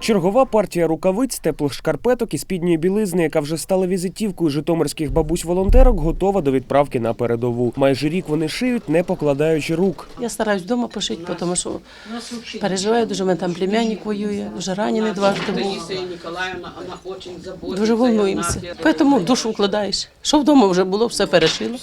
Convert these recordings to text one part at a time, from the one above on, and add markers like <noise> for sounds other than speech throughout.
Чергова партія рукавиць, теплих шкарпеток і спідньої білизни, яка вже стала візитівкою житомирських бабусь-волонтерок, готова до відправки на передову. Майже рік вони шиють, не покладаючи рук. Я стараюсь вдома пошити, тому що переживаю дуже. У мене там племянник воює, вже ранений дважди був. Дуже волнуємося. Тому душу вкладаєш. Що вдома вже було, все перешила,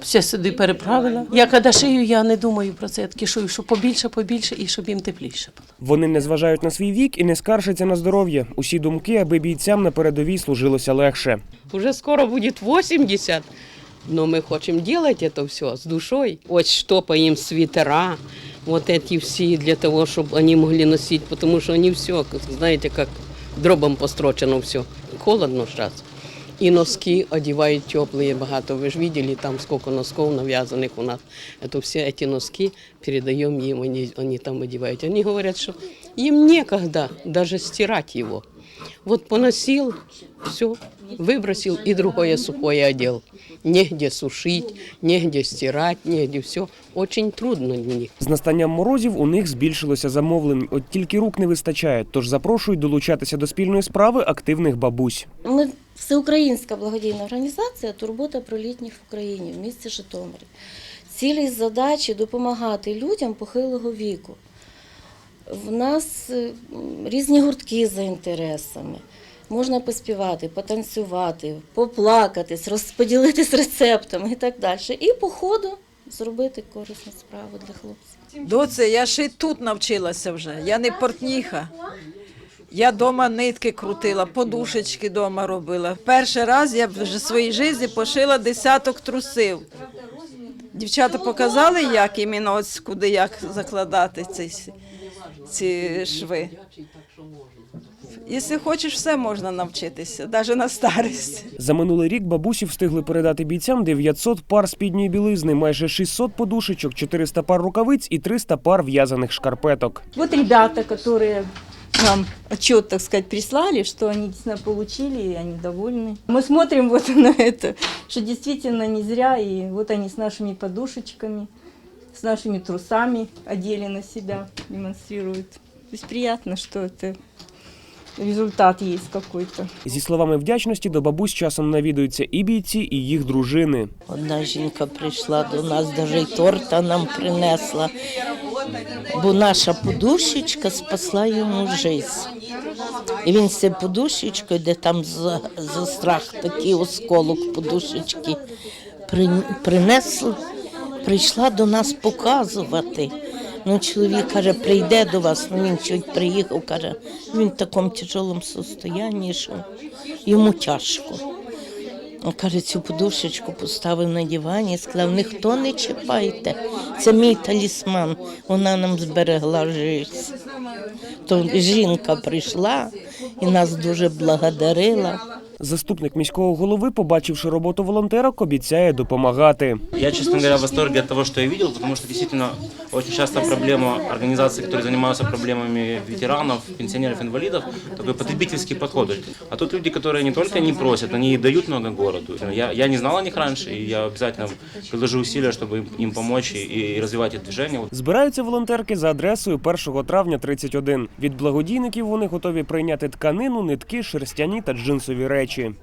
все сюди переправила. Я коли шию, я не думаю про це. Я таки шию, щоб побільше, побільше і щоб їм тепліше було. Вони не зважають на свій вік і не скаржаться на здоров'я. Усі думки, аби бійцям на передовій служилося легше. Уже скоро будет 80, но мы хотим делать это все с душой. Вот штопаем свитера, вот эти все для того, чтобы они могли носить, потому что они все, знаете, как дробом построчено все. Холодно сейчас. И носки одевают теплые богато. Вы же видели, там сколько носков навязанных у нас. Это все эти носки передаем им, они, они там одевают. Они говорят, что им некогда даже стирать его. Вот поносил, все, выбросил и другое сухое одел. Негде сушить, негде стирать, негде все. Очень трудно для них. З настанням морозів у них збільшилося замовлень, от тільки рук не вистачає. Тож запрошують долучатися до спільної справи активних бабусь. Ми всеукраїнська благодійна організація Турбота про літніх в Україні в місті Житомирі. Цілі задачі допомагати людям похилого віку. В нас е, різні гуртки за інтересами. Можна поспівати, потанцювати, поплакатись, розподілитись рецептами і так далі. І по ходу зробити корисну справу для хлопців. Доце, я ще й тут навчилася вже. Я не портніха. Я дома нитки крутила, подушечки дома робила. Перший раз я вже в своїй житті пошила десяток трусів. Дівчата показали, як іменно ось куди як закладати ці, ці шви. Якщо хочеш, все можна навчитися, навіть на старість. За минулий рік бабусі встигли передати бійцям 900 пар спідньої білизни, майже 600 подушечок, 400 пар рукавиць і 300 пар в'язаних шкарпеток. Вот ребята, которые нам отчет, так сказать, прислали, что они действительно получили, и они довольны. Мы смотрим вот <laughs> на это, что действительно не зря, и вот они с нашими подушечками, с нашими трусами одели на себя, демонстрируют. То есть приятно, что это результат есть какой-то. Зі словами вдячності до бабусь часом навідуються і бійці, і їх дружини. Одна жінка прийшла до нас, навіть торта нам принесла, бо наша подушечка спасла йому життя. І він з цією подушечкою, де там за, за страх такий осколок подушечки, при- принесла, прийшла до нас показувати. Ну, чоловік каже, прийде до вас, ну він чуть приїхав, каже, він в такому тяжелому стані, що йому тяжко. Каже, цю подушечку поставив на дивані сказав, ніхто не чіпайте. Це мій талісман, вона нам зберегла життя. То жінка прийшла і нас дуже благодарила. Заступник міського голови, побачивши роботу волонтерок, обіцяє допомагати. Я, честно говоря, в восторге от того, что я видел, потому что действительно очень часто проблема организаций, которые занимаются проблемами ветеранов, пенсионеров, инвалидов, такой потребительский подход. А тут люди, которые не только не просят, они и дают много городу. Я, я не знал о них раньше, и я обязательно приложу усилия, чтобы им, им помочь и, и развивать это движение. Вот Збираються волонтерки за адресою 1 травня 31. Від благодійників вони готові прийняти тканину, нитки, шерстяні та джинсові речі. Включи